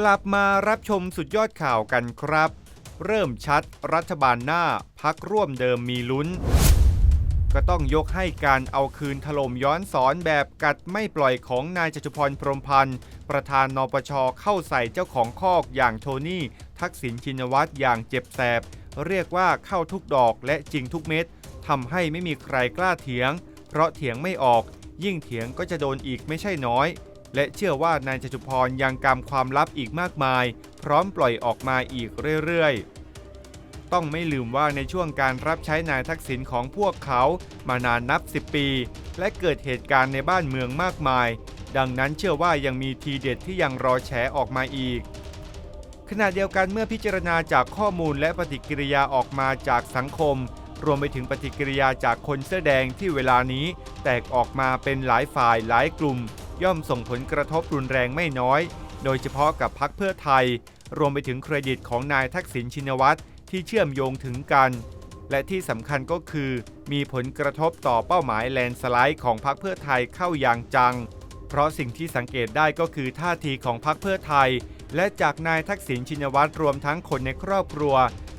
กลับมารับชมสุดยอดข่าวกันครับ เริ่มชัดรัฐบาลหน้าพักร่วมเดิมมีลุ้น ก็ต้องยกให้การเอาคืนถล่มย้อนสอนแบบกัดไม่ปล่อยของนายจตุพรพรมพันธ์ ประธานนปชเข้าใส่เจ้าของคอกอย่างโทนี่ ทักษิณชินวัตรอย่างเจ็บแสบ เรียกว่าเข้าทุกดอกและจริงทุกเม็ดทำให้ไม่มีใครกล้าเถียง เพราะเถียงไม่ออก ยิ่งเถียงก็จะโดนอีกไม่ใช่น้อย และเชื่อว่านายจตุพรยังกำความลับอีกมากมาย พร้อมปล่อยออกมาอีกเรื่อยๆ ต้องไม่ลืมว่าในช่วงการรับใช้นายทักษิณของพวกเขามานานนับ 10 ปี และเกิดเหตุการณ์ในบ้านเมืองมากมาย ดังนั้นเชื่อว่ายังมีทีเด็ดที่ยังรอแฉออกมาอีกขณะเดียวกันเมื่อพิจารณาจากข้อมูลและปฏิกิริยาออกมาจากสังคม รวมไปถึงปฏิกิริยาจากคนเสื้อแดงที่เวลานี้ แตกออกมาเป็นหลายฝ่ายหลายกลุ่ม ย่อมส่งผลกระทบรุนแรงไม่น้อย โดยเฉพาะกับพักเพื่อไทย รวมไปถึงเครดิตของนายทักษิณชินวัตรที่เชื่อมโยงถึงกัน และที่สำคัญก็คือ มีผลกระทบต่อเป้าหมายแลนสไลด์ของพรรคเพื่อไทยเข้าอย่างจัง เพราะสิ่งที่สังเกตได้ก็คือท่าทีของพรรคเพื่อไทย และจากนายทักษิณชินวัตรรวมทั้งคนในครอบครัว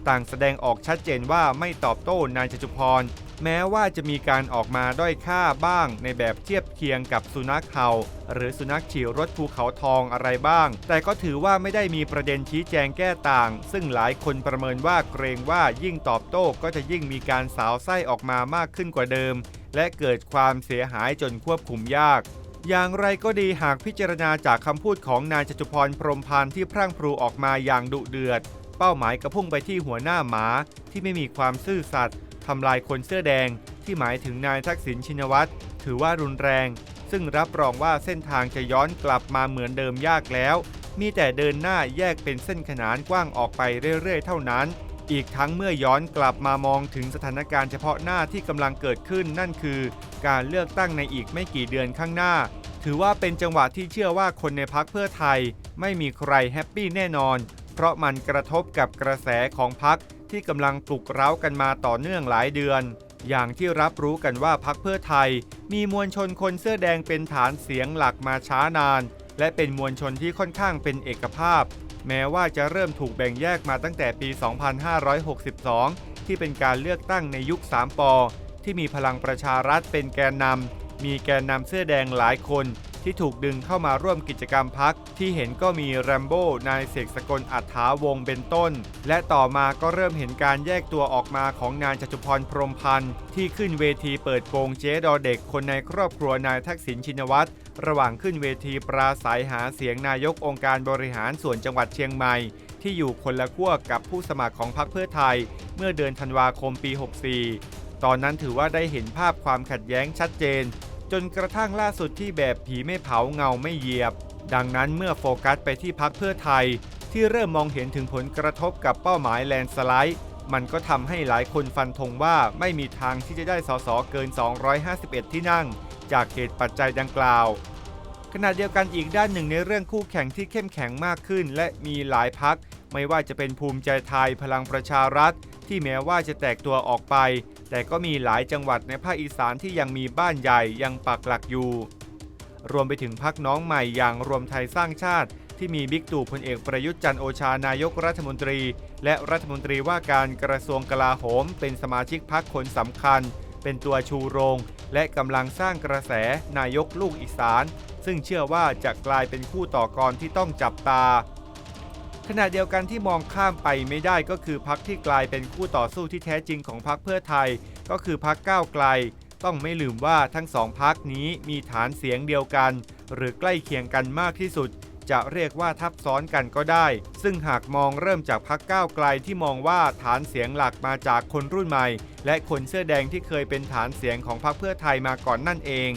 ต่างแสดงออกชัดเจนว่าไม่ตอบโต้นายจตุพร แม้ว่าจะมีการออกมาด้อยค่าบ้างในแบบเทียบเคียงกับสุนัขเห่า หรือสุนัขฉี่รถภูเขาทองอะไรบ้าง แต่ก็ถือว่าไม่ได้มีประเด็นชี้แจงแก้ต่าง ซึ่งหลายคนประเมินว่าเกรงว่ายิ่งตอบโต้ก็จะยิ่งมีการสาวไส้ออกมามากขึ้นกว่าเดิม และเกิดความเสียหายจนควบคุมยากอย่างไรก็ดีหากพิจารณาจากคำพูดของนายจตุพรพรมพันธ์ที่พรั่งพรูออกมาอย่างดุเดือด เป้าหมายกระพุ่งไปที่หัวหน้าหมาที่ไม่มีความซื่อสัตย์ ทำลายคนเสื้อแดงที่หมายถึงนายทักษิณชินวัตรถือว่ารุนแรง ซึ่งรับรองว่าเส้นทางจะย้อนกลับมาเหมือนเดิมยากแล้ว มีแต่เดินหน้าแยกเป็นเส้นขนานกว้างออกไปเรื่อย ๆ เท่านั้น อีกทั้งเมื่อย้อนกลับมามองถึงสถานการณ์เฉพาะหน้าที่กำลังเกิดขึ้นนั่นคือ การเลือกตั้งในอีกไม่กี่เดือนข้างหน้า ถือว่าเป็นจังหวะที่เชื่อว่าคนในพักเพื่อไทย ไม่มีใครแฮปปี้แน่นอน เพราะมันกระทบกับกระแสของพักที่กำลังปลุกเร้ากันมาต่อเนื่องหลายเดือน อย่างที่รับรู้กันว่าพักเพื่อไทย มีมวลชนคนเสื้อแดงเป็นฐานเสียงหลักมาช้านาน และเป็นมวลชนที่ค่อนข้างเป็นเอกภาพ แม้ว่าจะเริ่มถูกแบ่งแยกมาตั้งแต่ปี 2562 ที่เป็นการเลือกตั้งในยุค 3ปอที่มีพลังประชารัฐเป็นแกนนำมีแกนนำเสื้อแดงหลายคน ที่ถูกดึงเข้ามาร่วมกิจกรรมพัก ที่เห็นก็มีแรมโบ้นายเสกสกลอัฏฐาวงเป็นต้น และต่อมาก็เริ่มเห็นการแยกตัวออกมาของนายจตุพรพรหมพันธ์ที่ขึ้นเวทีเปิดโปงเจ๊ดอเด็กคนในครอบครัวนายทักษิณชินวัตรระหว่างขึ้นเวทีปราศัยหาเสียงนายกองค์การบริหารส่วนจังหวัดเชียงใหม่ ที่อยู่คนละขั้วกับผู้สมัครของพรรคเพื่อไทย เมื่อเดือนธันวาคมปี 64 ตอนนั้นถือว่าได้เห็นภาพความขัดแย้งชัดเจน จนกระทั่งล่าสุดที่แบบผีไม่เผาเงาไม่เหยียบ ดังนั้นเมื่อโฟกัสไปที่พักเพื่อไทย ที่เริ่มมองเห็นถึงผลกระทบกับเป้าหมายแลนสไลด์ มันก็ทำให้หลายคนฟันธงว่าไม่มีทางที่จะได้สสเกิน 251 ที่นั่ง จากเหตุปัจจัยดังกล่าวขณะเดียวกันอีกด้านหนึ่งในเรื่องคู่แข่งที่เข้มแข็งมากขึ้น และมีหลายพัก ไม่ว่าจะเป็นภูมิใจไทยพลังประชารัฐ ที่แม้ว่าจะแตกตัวออกไป แต่ก็มีหลายจังหวัดในภาคอีสานที่ยังมีบ้านใหญ่ยังปักหลักอยู่ รวมไปถึงพักน้องใหม่อย่างรวมไทยสร้างชาติ ที่มีบิ๊กตู่พลเอกประยุทธ์จันโอชานายกรัฐมนตรี และรัฐมนตรีว่าการกระทรวงกลาโหม เป็นสมาชิกพักคนสำคัญ เป็นตัวชูโรง และกำลังสร้างกระแสนายกลูกอีสาน ซึ่งเชื่อว่าจะกลายเป็นคู่ต่อกรที่ต้องจับตา ขณะเดียวกันที่มองข้ามไปไม่ได้ก็คือพักที่กลายเป็นคู่ต่อสู้ที่แท้จริงของพักเพื่อไทย ก็คือพักก้าวไกล ต้องไม่ลืมว่าทั้งสองพักนี้มีฐานเสียงเดียวกัน หรือใกล้เคียงกันมากที่สุด จะเรียกว่าทับซ้อนกันก็ได้ ซึ่งหากมองเริ่มจากพักก้าวไกลที่มองว่าฐานเสียงหลักมาจากคนรุ่นใหม่ และคนเสื้อแดงที่เคยเป็นฐานเสียงของพรรคเพื่อไทยมาก่อนนั่นเอง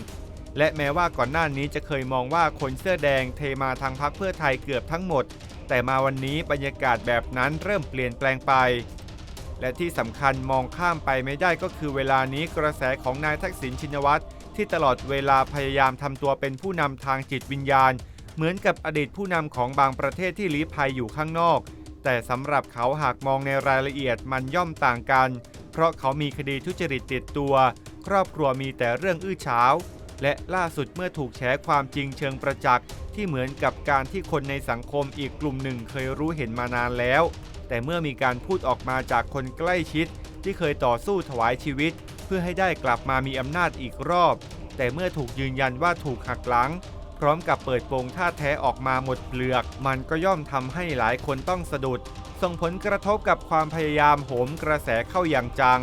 และแม้ว่าก่อนหน้านี้จะเคยมองว่าคนเสื้อแดงเทมาทางพรรคเพื่อไทยเกือบทั้งหมด แต่มาวันนี้บรรยากาศแบบนั้นเริ่มเปลี่ยนแปลงไป และที่สำคัญมองข้ามไปไม่ได้ก็คือเวลานี้กระแสของนายทักษิณชินวัตรที่ตลอดเวลาพยายามทำตัวเป็นผู้นำทางจิตวิญญาณ เหมือนกับอดีตผู้นำของบางประเทศที่ลี้ภัยอยู่ข้างนอก แต่สำหรับเขาหากมองในรายละเอียดมันย่อมต่างกัน เพราะเขามีคดีทุจริตติดตัว ครอบครัวมีแต่เรื่องอื้อฉาว และล่าสุดเมื่อถูกแฉความจริงเชิงประจักษ์ที่เหมือนกับการที่คนในสังคมอีกกลุ่มหนึ่งเคยรู้เห็นมานานแล้ว แต่เมื่อมีการพูดออกมาจากคนใกล้ชิด ที่เคยต่อสู้ถวายชีวิต เพื่อให้ได้กลับมามีอำนาจอีกรอบ แต่เมื่อถูกยืนยันว่าถูกหักหลัง พร้อมกับเปิดโปงท่าแท้ออกมาหมดเปลือก มันก็ย่อมทำให้หลายคนต้องสะดุด ส่งผลกระทบกับความพยายามโหมกระแสเข้าอย่างจัง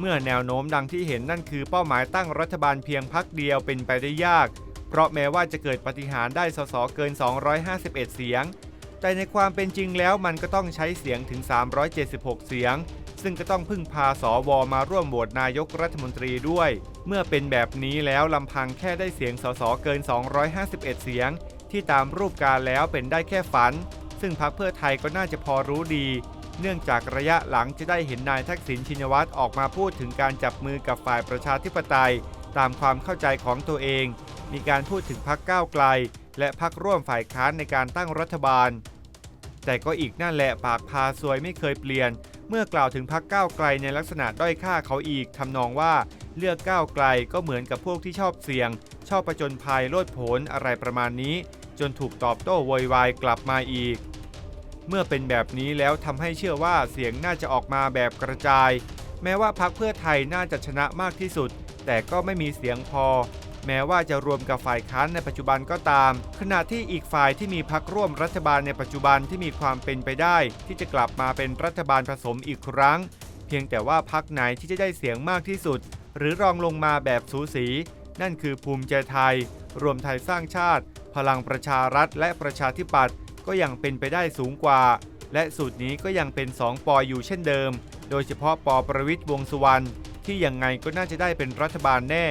เมื่อแนวโน้มดังที่เห็นนั่นคือเป้าหมายตั้งรัฐบาลเพียงพักเดียวเป็นไปได้ยาก เพราะแม้ว่าจะเกิดปฏิหารได้สสเกิน 251 เสียง แต่ในความเป็นจริงแล้วมันก็ต้องใช้เสียงถึง 376 เสียง ซึ่งก็ต้องพึ่งพาสวมาร่วมโหวตนายกรัฐมนตรีด้วย เมื่อเป็นแบบนี้แล้วลำพังแค่ได้เสียงสสเกิน 251 เสียง ที่ตามรูปการแล้วเป็นได้แค่ฝัน ซึ่งพรรคเพื่อไทยก็น่าจะพอรู้ดี เนื่องจากระยะหลังจะได้เห็นนายทักษิณชินวัตรออกมาพูดถึงการจับมือกับฝ่ายประชาธิปไตย ตามความเข้าใจของตัวเอง มีการพูดถึงพรรคก้าวไกล และพรรคร่วมฝ่ายค้านในการตั้งรัฐบาล แต่ก็อีกนั่นแหละปากพาซวยไม่เคยเปลี่ยน เมื่อกล่าวถึงพรรคก้าวไกลในลักษณะด้อยค่าเขาอีกทำนองว่าเลือกก้าวไกลก็เหมือนกับพวกที่ชอบเสี่ยง ชอบประจนภัยโลดโผนอะไรประมาณนี้ จนถูกตอบโต้โวยวายกลับมาอีก เมื่อเป็นแบบนี้แล้วทำให้เชื่อว่าเสียงน่าจะออกมาแบบกระจาย แม้ว่าพรรคเพื่อไทยน่าจะชนะมากที่สุด แต่ก็ไม่มีเสียงพอ แม้ว่าจะรวมกับฝ่ายค้านในปัจจุบันก็ตาม ขณะที่อีกฝ่ายที่มีพรรคร่วมรัฐบาลในปัจจุบันที่มีความเป็นไปได้ ที่จะกลับมาเป็นรัฐบาลผสมอีกครั้ง เพียงแต่ว่าพรรคไหนที่จะได้เสียงมากที่สุด หรือรองลงมาแบบสูสี นั่นคือภูมิใจไทย รวมไทยสร้างชาติ พลังประชารัฐและประชาธิปัตย์ ก็ยังเป็นไปได้สูงกว่า และสูตรนี้ก็ยังเป็น 2 ปออยู่เช่นเดิม โดยเฉพาะปอประวิทย์วงสุวรรณที่ยังไงก็น่าจะได้เป็นรัฐบาลแน่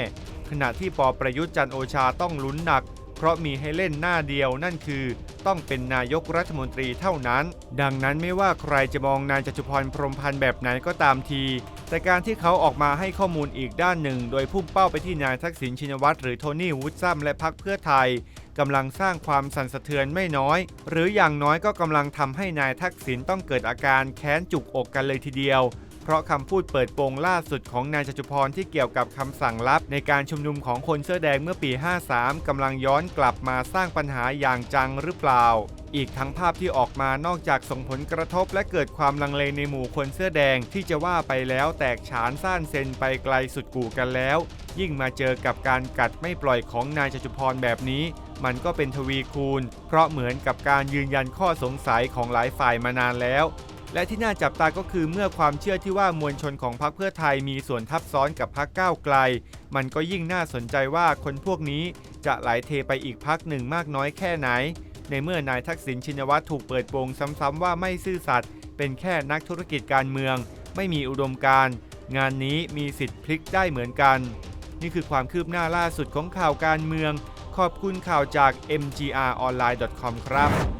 ขณะที่ปอประยุทธ์จันโอชาต้องลุ้นหนัก เพราะมีให้เล่นหน้าเดียวนั่นคือ ต้องเป็นนายกรัฐมนตรีเท่านั้น ดังนั้นไม่ว่าใครจะมองนายจตุพรพรมพันธ์แบบไหนก็ตามที แต่การที่เขาออกมาให้ข้อมูลอีกด้านหนึ่ง โดยพุ่งเป้าไปที่นายทักษิณชินวัตรหรือโทนี่วูดซัมและพรรคเพื่อไทย กำลังสร้างความสั่นสะเทือนไม่น้อย หรืออย่างน้อยก็กำลังทำให้นายทักษิณต้องเกิดอาการแค้นจุกอกกันเลยทีเดียว เพราะคำพูดเปิดโปงล่าสุดของนายจตุพรที่เกี่ยวกับคำสั่งลับ ในการชุมนุมของคนเสื้อแดงเมื่อปี 53 กำลังย้อนกลับมาสร้างปัญหาอย่างจังหรือเปล่า อีกทั้งภาพที่ออกมานอกจากส่งผลกระทบ และเกิดความลังเลในหมู่คนเสื้อแดงที่จะว่าไปแล้วแตกฉานซ่านเซนไปไกลสุดกู่กันแล้ว ยิ่งมาเจอกับการกัดไม่ปล่อยของนายจตุพรแบบนี้ มันก็เป็นทวีคูณ เพราะเหมือนกับการยืนยันข้อสงสัยของหลายฝ่ายมานานแล้ว และที่น่าจับตาก็คือเมื่อความเชื่อที่ว่ามวลชนของพรรคเพื่อไทยมีส่วนทับซ้อนกับพรรคก้าวไกล มันก็ยิ่งน่าสนใจว่าคนพวกนี้จะไหลเทไปอีกพรรคหนึ่งมากน้อยแค่ไหน ในเมื่อนายทักษิณชินวัตรถูกเปิดโปงซ้ำๆว่าไม่ซื่อสัตย์เป็นแค่นักธุรกิจการเมือง ไม่มีอุดมการณ์งานนี้มีสิทธิ์พลิกได้เหมือนกัน นี่คือความคืบหน้าล่าสุดของข่าวการเมือง ขอบคุณข่าวจาก mgronline.com ครับ